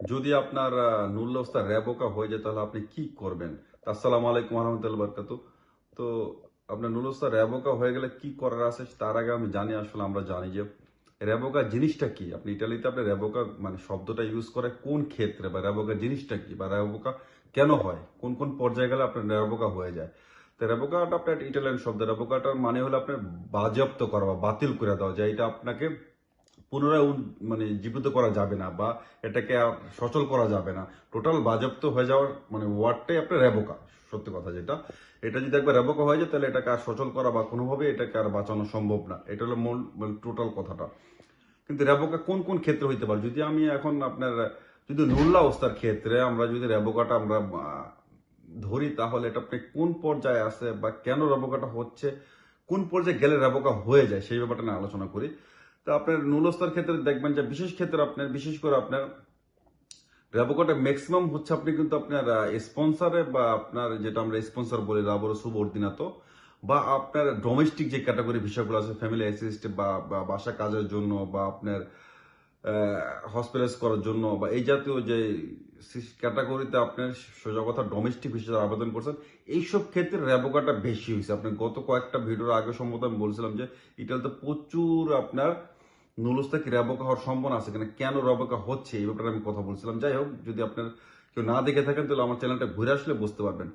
যদি আপনার আহ, নুরুল অবস্থা র্যাবোকা হয়ে যায় তাহলে আপনি কি করবেন? আসসালামু আলাইকুম রহমতুল্লাহ বরকাতু তো আপনার নুরুল অবস্থা র্যাবোকা হয়ে গেলে কি করার আছে তার আগে আমি জানি আসলে আমরা জানি যে র্যাবোকা জিনিসটা কি? আপনি ইটালিতে আপনি র্যাবোকা মানে শব্দটা ইউজ করে কোন ক্ষেত্রে বা র্যাবোকা জিনিসটা কি বা র্যাবোকা কেন হয়? কোন কোন পর্যায়ে গেলে আপনার র্যাবোকা হয়ে যায়? তো র্যাবোকাটা আপনার ইটালিয়ান শব্দ র্যাবোকাটার মানে হলো আপনার বাজেয়াপ্ত করা বা বাতিল করে দেওয়া যায় এটা আপনাকে পুনরায় মানে জীবিত করা যাবে না বা এটাকে আর সচল করা যাবে না। টোটাল বাজেপ্ত হয়ে যাওয়ার মানে ওয়ার্ডটাই আপনার রেবোকা সত্যি কথা যেটা। এটা যদি একবার রেবোকা হয়ে যায়, তাহলে এটাকে আর সচল করা বা কোনোভাবে এটাকে আর বাঁচানো সম্ভব না। এটা হলো মূল মানে টোটাল কথাটা। কিন্তু রেবোকা কোন কোন ক্ষেত্রে হইতে পারে? যদি আমি এখন আপনার, যদি নুল্লা অবস্থার ক্ষেত্রে আমরা যদি রেবোকাটা আমরা ধরি, তাহলে এটা আপনি কোন পর্যায়ে আছে বা কেন রেবোকাটা হচ্ছে, কোন পর্যায়ে গেলে রেবোকা হয়ে যায়, সেই ব্যাপারটা নিয়ে আলোচনা করি। তো আপনার নুলস্তার ক্ষেত্রে দেখবেন যে বিশেষ ক্ষেত্রে আপনার, বিশেষ করে আপনার র্যাবোকাটা ম্যাক্সিমাম হচ্ছে আপনি কিন্তু আপনার স্পন্সারে বা আপনার যেটা আমরা স্পন্সর বলি রাবর সুবর্দিনাত বা আপনার ডোমেস্টিক যে ক্যাটাগরি বিষয়গুলো আছে ফ্যামিলি অ্যাসিস্ট বা বা বাসা কাজের জন্য বা আপনার হসপিটালাইজ করার জন্য বা এই জাতীয় যে ক্যাটাগরিতে আপনার সোজা কথা ডোমেস্টিক হিসেবে আবেদন করছেন, এইসব ক্ষেত্রে র্যাবোকাটা বেশি হয়েছে। আপনি গত কয়েকটা ভিডিওর আগে সম্ভবত আমি বলছিলাম যে ইটালিতে প্রচুর আপনার নুলুস্তাকি র্যাবোকা হওয়ার সম্ভাবনা আছে কিনা? কেন র্যাবকা হচ্ছে? এই ব্যাপারে আমি কথা বলছিলাম। যাই হোক, যদি আপনার কেউ না দেখে থাকেন, তাহলে আমার চ্যানেলটা ঘুরে আসলে বুঝতে পারবেন।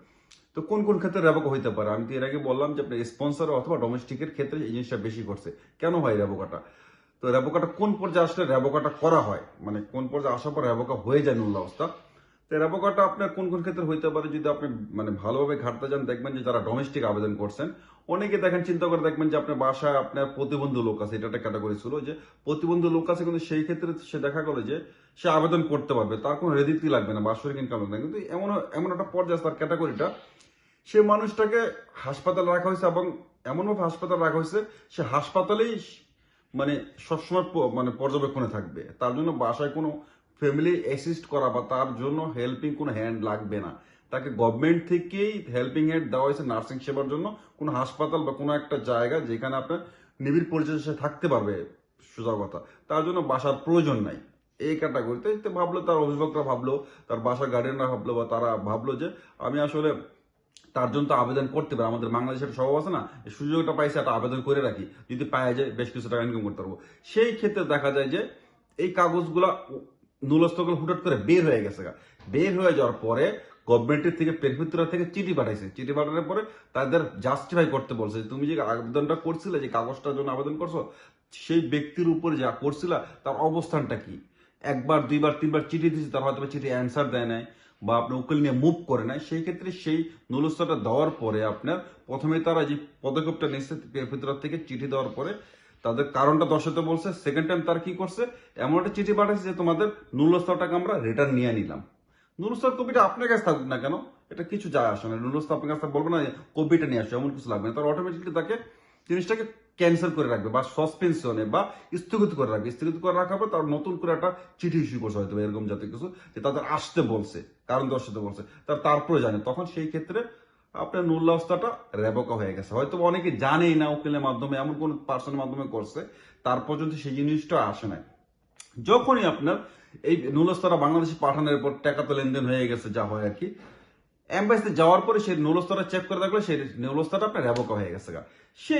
তো কোন কোন ক্ষেত্রে র্যাবোকা হইতে পারে? আমি তো এর আগে বললাম যে আপনার স্পন্সর অথবা ডোমেস্টিকের ক্ষেত্রে এই জিনিসটা বেশি করছে কেন হয় র্যাবোকাটা তো র্যাবোকাটা কোন পর্যায়ে আসলে র্যাবোকাটা করা হয়? মানে কোন পর্যায়ে আসার পর র্যাবোকা হয়ে যায় নুল অবস্থা? তো র্যাবোকাটা আপনার কোন কোন ক্ষেত্রে হইতে পারে যদি আপনি মানে ভালোভাবে ঘাটতে যান, দেখবেন যে যারা ডোমেস্টিক আবেদন করছেন, অনেকে দেখেন চিন্তা করে দেখবেন যে আপনার বাসায় আপনার প্রতিবন্ধী লোক আছে, এটা একটা ক্যাটাগরি ছিল যে প্রতিবন্ধী লোক আছে, কিন্তু সেই ক্ষেত্রে সে দেখা গেল যে সে আবেদন করতে পারবে, তার কোনো রেদিতি লাগবে না, বাৎসরিক ইনকাম লাগবে না। কিন্তু এমন এমন একটা পর্যায়ে তার ক্যাটাগরিটা সে মানুষটাকে হাসপাতালে রাখা হয়েছে এবং এমনভাবে হাসপাতালে রাখা হয়েছে, সে হাসপাতালেই মানে সবসময় মানে পর্যবেক্ষণে থাকবে। তার জন্য বাসায় কোনো ফ্যামিলি অ্যাসিস্ট করা বা তার জন্য হেল্পিং কোনো হ্যান্ড লাগবে না। তাকে গভর্নমেন্ট থেকেই হেল্পিং হ্যান্ড দেওয়া হয়েছে নার্সিং সেবার জন্য। কোনো হাসপাতাল বা কোনো একটা জায়গা যেখানে আপনার নিবিড় পরিচয় সে থাকতে পারবে সোজা কথা তার জন্য বাসার প্রয়োজন নাই। এই ক্যাটাগরিতে ভাবলো, তার অভিভাবকরা ভাবলো, তার বাসার গার্ডিয়ানরা ভাবলো বা তারা ভাবলো যে, আমি আসলে তার জন্য তো আবেদন করতে পারে। আমাদের বাংলাদেশের স্বভাব আছে না সুযোগটা পাইছে, একটা আবেদন করে রাখি। যদি পাওয়া যায়, বেশ কিছু টাকা ইনকাম করতে পারব। সেই ক্ষেত্রে দেখা যায় যে, এই কাগজগুলা নুলস্তগুলো হুটহাট করে বের হয়ে গেছে বের হয়ে যাওয়ার পরে গভর্নমেন্টের থেকে পেরফিত্রা থেকে চিঠি পাঠাইছে। চিঠি পাঠানোর পরে তাদের জাস্টিফাই করতে বলছে তুমি যে আবেদনটা করছিলে, যে কাগজটার জন্য আবেদন করছ, সেই ব্যক্তির উপরে যা করছিলা, তার অবস্থানটা কি? একবার, দুইবার, তিনবার চিঠি দিয়েছে, তার হয়তো চিঠি অ্যান্সার দেয় নাই বা আপনার উকিল নিয়ে মুভ করে নাই। সেই ক্ষেত্রে সেই নুলস্তটা দেওয়ার পরে আপনার প্রথমে তারা যে পদক্ষেপটা নিচ্ছে পেরফিত্রা থেকে চিঠি দেওয়ার পরে তাদের কারণটা দর্শাতে বলছে সেকেন্ড টাইম তার কি করছে? এমন একটা চিঠি পাঠাচ্ছে যে তোমাদের নুলস্তটাকে আমরা রিটার্ন নিয়ে নিলাম। নুলস্তর কপিটা আপনার কাছে থাকুক না কেন, এটা কিছু যায় আসে না। নুলস্ত আপনার কাছে বলবে না কপিটা নিয়ে আসো, এমন কিছু লাগবে না। তার অটোমেটিকলি তাকে জিনিসটাকে ক্যান্সেল করে রাখবে বা সসপেনশনে বা স্থগিত করে রাখবে। স্থগিত করে রাখার পর তার নতুন করে একটা চিঠি ইস্যু করছে হয়তো এরকম জাতীয় কিছু, যে তাদের আসতে বলছে, কারণ দর্শাতে বলছে। তার তারপরে জানে, তখন সেই ক্ষেত্রে আপনার নুল্লা অবস্থাটা রেবকা হয়ে গেছে। হয়তো অনেকে জানেই না উকিলের মাধ্যমে, এমন কোন পার্সনের মাধ্যমে করছে, তার পর্যন্ত সেই জিনিসটা আসে নাই। যখনই আপনার এই নুলস্তরা বাংলাদেশে পাঠানোর পর টাকা তো লেনদেন হয়ে গেছে, যা হয় আর কি এম্বাসিতে যাওয়ার পরে সেই নুলস্তরা চেক করে দেখলে সেই নুলস্তরা আপনার রেবকা হয়ে গেছে গা। সে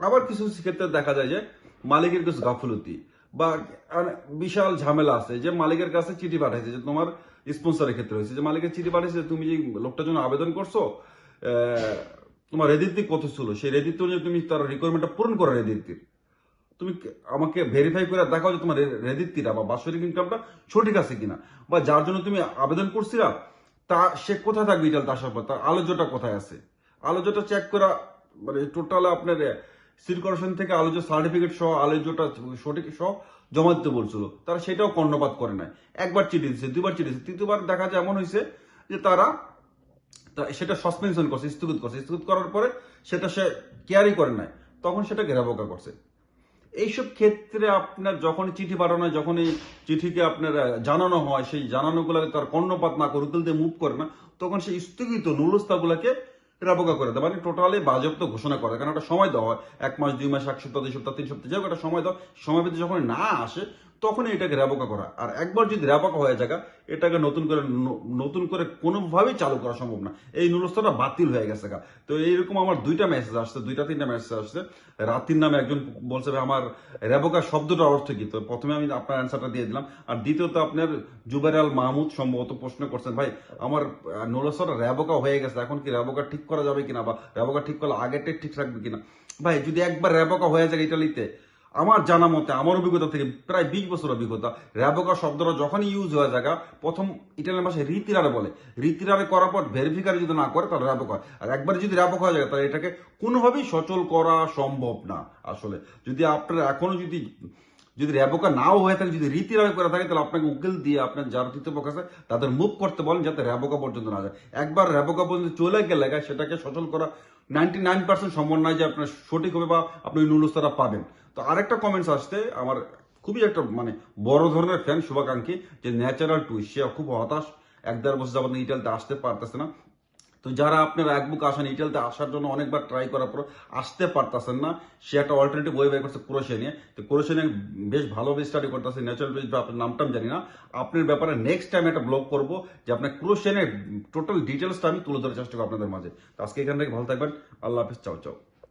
আবার কিছু ক্ষেত্রে দেখা যায় যে মালিকের কিছু গাফলতি বা বিশাল ঝামেলা আছে যে মালিকের কাছে চিঠি পাঠাইছে যে তোমার স্পন্সরের ক্ষেত্রে হয়েছে। যে মালিকের চিঠি পাঠিয়েছে তুমি যে লোকটার জন্য আবেদন করছ তোমার রেদিত্তি কত ছিল। সেই রেদিত্তি অনুযায়ী তুমি তার রিকোয়ারমেন্টটা পূরণ করো রেদিত্তির তুমি আমাকে ভেরিফাই করে দেখাও যে তোমার রেদিত্তিটা বা বাৎসরিক ইনকামটা সঠিক আছে কিনা। বা যার জন্য তুমি আবেদন করছিলা, তা সে কোথায় থাকবে ইটাল আসার পর? তার আলোচ্যটা কোথায় আছে? আলোচ্যটা চেক করা মানে টোটাল আপনার সিটি থেকে আলোচ্য সার্টিফিকেট সহ আলোচ্যটা সঠিক সহ জমা দিতে বলছিল। তারা সেটাও কর্ণপাত করে নাই। একবার চিঠি দিচ্ছে দুবার চিঠি দিচ্ছে তৃতীয়বার দেখা যায় এমন হয়েছে যে তারা তা সেটা সাসপেনশন করছে, স্থগিত করছে। স্থগিত করার পরে সেটা সে কেয়ারই করে নাই, তখন সেটা ঘেরাবোকা করছে। এইসব ক্ষেত্রে আপনার যখন চিঠি পাঠানো হয় যখন এই চিঠিকে আপনার জানানো হয়, সেই জানানোগুলোকে তার কর্ণপাত না করে উকিল দিয়ে মুভ করে না, তখন সেই স্থগিত নুলস্তাগুলোকে রেবকা করে দেয়। মানে টোটালি বাজেপ্ত ঘোষণা করে, কারণ একটা সময় দেওয়া হয়। এক মাস, দুই মাস, এক সপ্তাহ, দুই সপ্তাহ, তিন সপ্তাহ, যাই একটা সময় দেওয়া সময় যখন না আসে তখনই এটাকে র্যাবোকা করা। আর একবার যদি র্যাবোকা হয়ে যায়, এটাকে নতুন করে নতুন করে কোনোভাবেই চালু করা সম্ভব না। এই নুরস্থাটা বাতিল হয়ে গেছে গা। তো এইরকম আমার দুইটা মেসেজ আসছে, দুইটা, তিনটা মেসেজ আসছে। রাতির নামে একজন বলছে আমার রেবোকা শব্দটার অর্থ কি? তো প্রথমে আমি আপনার অ্যান্সারটা দিয়ে দিলাম। আর দ্বিতীয়ত আপনার জুবের আল মাহমুদ সম্ভবত প্রশ্ন করছেন, ভাই, আমার নুরস্থাটা রেবোকা হয়ে গেছে, এখন কি রেবোকা ঠিক করা যাবে কিনা? বা রেবোকা ঠিক করলে আগেরটাই ঠিক রাখবে কিনা? ভাই, যদি একবার রেবোকা হয়ে যায় ইটালিতে আমার জানা মতে, আমার অভিজ্ঞতা থেকে প্রায় বিশ বছর অভিজ্ঞতা, র্যাবোকা শব্দটা যখনই ইউজ হয়ে যায় প্রথম ইটালিয়ান ভাষায় রীতিরারে বলে। রীতিরারে করার পর ভেরিফিকার যদি না করে, তাহলে র্যাবোক হয়। আর একবার যদি র্যাবোক হয়ে যায়, তাহলে এটাকে কোনোভাবেই সচল করা সম্ভব না আসলে। যদি আপনার এখনও যদি যদি র্যাবোকা নাও হয়ে থাকে, যদি রীতিরারে করে থাকে, তাহলে আপনাকে উকিল দিয়ে আপনার যারা তৃতীয়পক্ষ আছে, তাদের মুভ করতে বলেন যাতে র্যাবোকা পর্যন্ত না যায়। একবার র্যাবোকা পর্যন্ত চলে গেলে সেটাকে সচল করা নাইনটি নাইন পার্সেন্ট সম্ভব নয় যে আপনার সঠিক হবে বা আপনি নুলস্তারা পাবেন। তো আরেকটা কমেন্টস আসতে আমার খুবই একটা মানে বড় ধরনের ফ্যান শুভাকাঙ্ক্ষী যে ন্যাচারাল টু সে খুব হতাশ, এক দেড় বছর যাবত ইটালিতে আসতে পারতেছে না। তো যারা আপনারা এক বুক আসেন ইটালিতে আসার জন্য অনেকবার ট্রাই করার পর আসতে পারতেছেন না, সে একটা অল্টারনেটিভ ওয়ে বের করছে ক্রোশিয়া নিয়ে। তো ক্রোশিয়া নিয়ে বেশ ভালোভাবে স্টাডি করতেছে ন্যাচারাল বা আপনার নামটা আমি জানি না। আপনার ব্যাপারে নেক্সট টাইম একটা ব্লগ করব, যে আপনার ক্রোশিয়া নিয়ে টোটাল ডিটেলসটা আমি তুলে ধরার চেষ্টা করব আপনাদের মাঝে। তো আজকে এখান থেকে ভালো থাকবেন, আল্লাহ হাফিজ, চাও চাও।